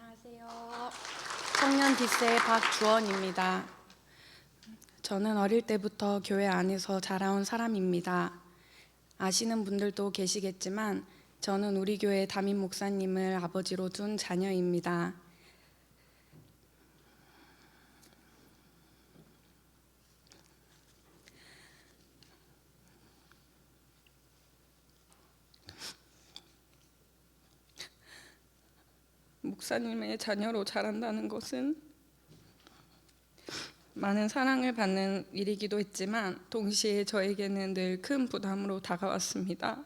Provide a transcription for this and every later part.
안녕하세요. 청년 뒷세의 박주원입니다. 저는 어릴 때부터 교회 안에서 자라온 사람입니다. 아시는 분들도 계시겠지만 저는 우리 교회 담임 목사님을 아버지로 둔 자녀입니다. 목사님의 자녀로 자란다는 것은 많은 사랑을 받는 일이기도 했지만 동시에 저에게는 늘 큰 부담으로 다가왔습니다.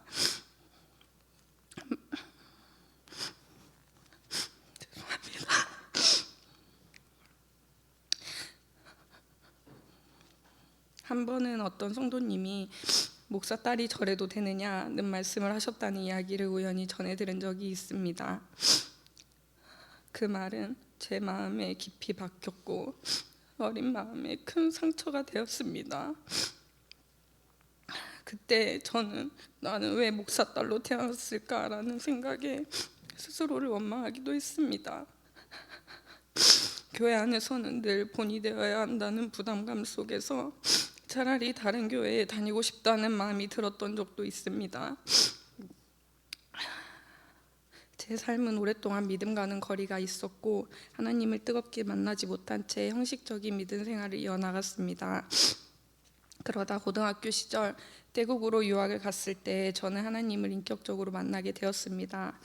한 번은 어떤 성도님이 목사 딸이 저래도 되느냐는 말씀을 하셨다는 이야기를 우연히 전해 들은 적이 있습니다. 그 말은 제 마음에 깊이 박혔고 어린 마음에 큰 상처가 되었습니다. 그때 저는 나는 왜 목사 딸로 태어났을까라는 생각에 스스로를 원망하기도 했습니다. 교회 안에서는 늘 본이 되어야 한다는 부담감 속에서 차라리 다른 교회에 다니고 싶다는 마음이 들었던 적도 있습니다. 제 삶은 오랫동안 믿음과는 거리가 있었고 하나님을 뜨겁게 만나지 못한 채 형식적인 믿음 생활을 이어나갔습니다. 그러다 고등학교 시절 태국으로 유학을 갔을 때 저는 하나님을 인격적으로 만나게 되었습니다.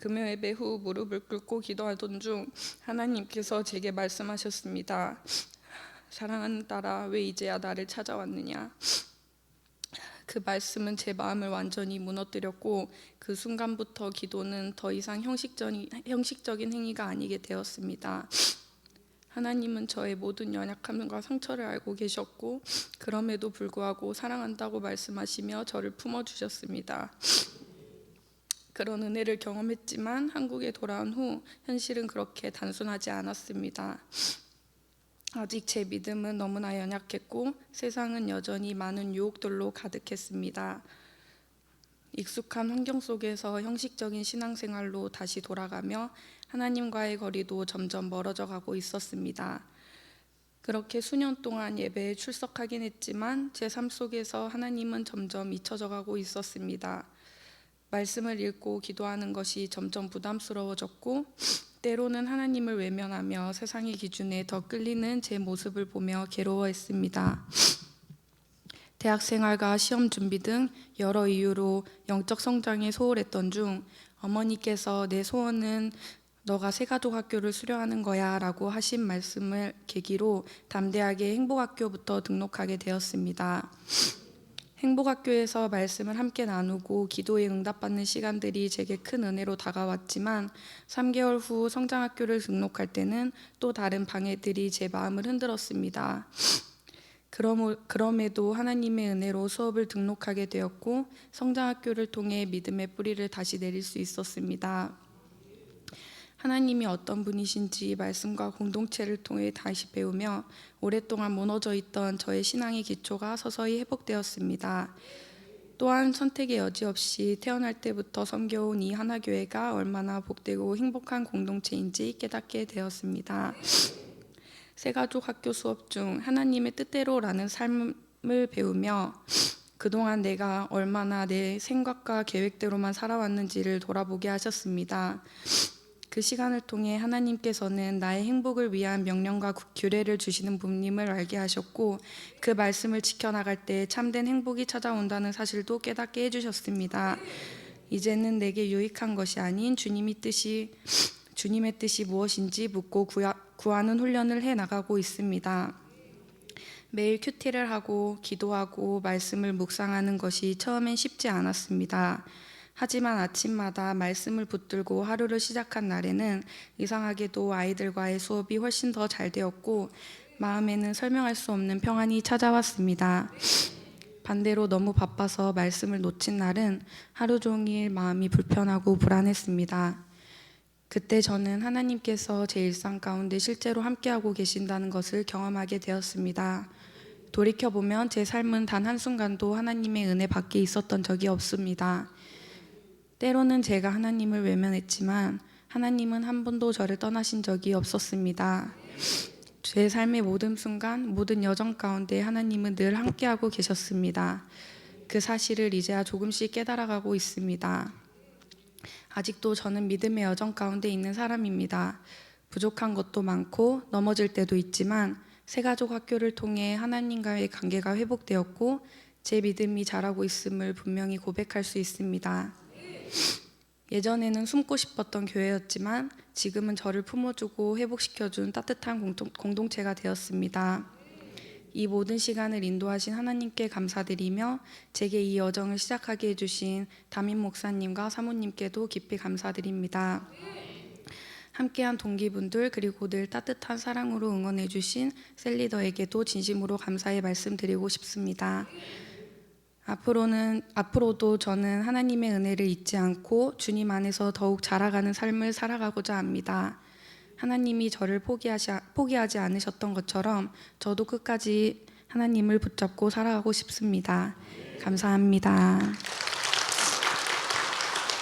금요 예배 후 무릎을 꿇고 기도하던 중 하나님께서 제게 말씀하셨습니다. 사랑하는 딸아 왜 이제야 나를 찾아왔느냐 그 말씀은 제 마음을 완전히 무너뜨렸고 그 순간부터 기도는 더 이상 형식적인, 행위가 아니게 되었습니다. 하나님은 저의 모든 연약함과 상처를 알고 계셨고 그럼에도 불구하고 사랑한다고 말씀하시며 저를 품어 주셨습니다. 그런 은혜를 경험했지만 한국에 돌아온 후 현실은 그렇게 단순하지 않았습니다. 아직 제 믿음은 너무나 연약했고 세상은 여전히 많은 유혹들로 가득했습니다. 익숙한 환경 속에서 형식적인 신앙생활로 다시 돌아가며 하나님과의 거리도 점점 멀어져 가고 있었습니다. 그렇게 수년 동안 예배에 출석하긴 했지만 제 삶 속에서 하나님은 점점 잊혀져 가고 있었습니다. 말씀을 읽고 기도하는 것이 점점 부담스러워졌고 때로는 하나님을 외면하며 세상의 기준에 더 끌리는 제 모습을 보며 괴로워했습니다. 대학 생활과 시험 준비 등 여러 이유로 영적 성장에 소홀했던 중 어머니께서 내 소원은 너가 새가족 학교를 수료하는 거야 라고 하신 말씀을 계기로 담대하게 행복학교부터 등록하게 되었습니다. 행복학교에서 말씀을 함께 나누고 기도에 응답받는 시간들이 제게 큰 은혜로 다가왔지만 3개월 후 성장학교를 등록할 때는 또 다른 방해들이 제 마음을 흔들었습니다. 그럼, 그럼에도 하나님의 은혜로 수업을 등록하게 되었고 성장학교를 통해 믿음의 뿌리를 다시 내릴 수 있었습니다. 하나님이 어떤 분이신지 말씀과 공동체를 통해 다시 배우며 오랫동안 무너져 있던 저의 신앙의 기초가 서서히 회복되었습니다. 또한 선택의 여지 없이 태어날 때부터 섬겨온 이 하나교회가 얼마나 복되고 행복한 공동체인지 깨닫게 되었습니다. 새가족 학교 수업 중 하나님의 뜻대로라는 삶을 배우며 그동안 내가 얼마나 내 생각과 계획대로만 살아왔는지를 돌아보게 하셨습니다. 그 시간을 통해 하나님께서는 나의 행복을 위한 명령과 규례를 주시는 분님을 알게 하셨고 그 말씀을 지켜나갈 때 참된 행복이 찾아온다는 사실도 깨닫게 해주셨습니다. 이제는 내게 유익한 것이 아닌 주님이 뜻이 주님의 뜻이 무엇인지 묻고 구하, 구하는 훈련을 해 나가고 있습니다. 매일 큐티를 하고 기도하고 말씀을 묵상하는 것이 처음엔 쉽지 않았습니다. 하지만 아침마다 말씀을 붙들고 하루를 시작한 날에는 이상하게도 아이들과의 수업이 훨씬 더 잘 되었고 마음에는 설명할 수 없는 평안이 찾아왔습니다. 반대로 너무 바빠서 말씀을 놓친 날은 하루 종일 마음이 불편하고 불안했습니다. 그때 저는 하나님께서 제 일상 가운데 실제로 함께하고 계신다는 것을 경험하게 되었습니다. 돌이켜보면 제 삶은 단 한순간도 하나님의 은혜 밖에 있었던 적이 없습니다. 때로는 제가 하나님을 외면했지만 하나님은 한 번도 저를 떠나신 적이 없었습니다. 제 삶의 모든 순간, 모든 여정 가운데 하나님은 늘 함께하고 계셨습니다. 그 사실을 이제야 조금씩 깨달아가고 있습니다. 아직도 저는 믿음의 여정 가운데 있는 사람입니다. 부족한 것도 많고 넘어질 때도 있지만 새가족 학교를 통해 하나님과의 관계가 회복되었고 제 믿음이 자라고 있음을 분명히 고백할 수 있습니다. 예전에는 숨고 싶었던 교회였지만 지금은 저를 품어주고 회복시켜준 따뜻한 공동, 공동 체가 되었습니다. 이 모든 시간을 인도하신 하나님께 감사드리며 제게 이 여정을 시작하게 해주신 담임 목사님과 사모님께도 깊이 감사드립니다. 함께한 동기분들 그리고 늘 따뜻한 사랑으로 응원해주신 셀리더에게도 진심으로 감사의 말씀드리고 싶습니다. 앞으로는 앞으로도 저는 하나님의 은혜를 잊지 않고 주님 안에서 더욱 자라가는 삶을 살아가고자 합니다. 하나님이 저를 포기하시, 포기하지 않으셨던 것처럼 저도 끝까지 하나님을 붙잡고 살아가고 싶습니다. 감사합니다.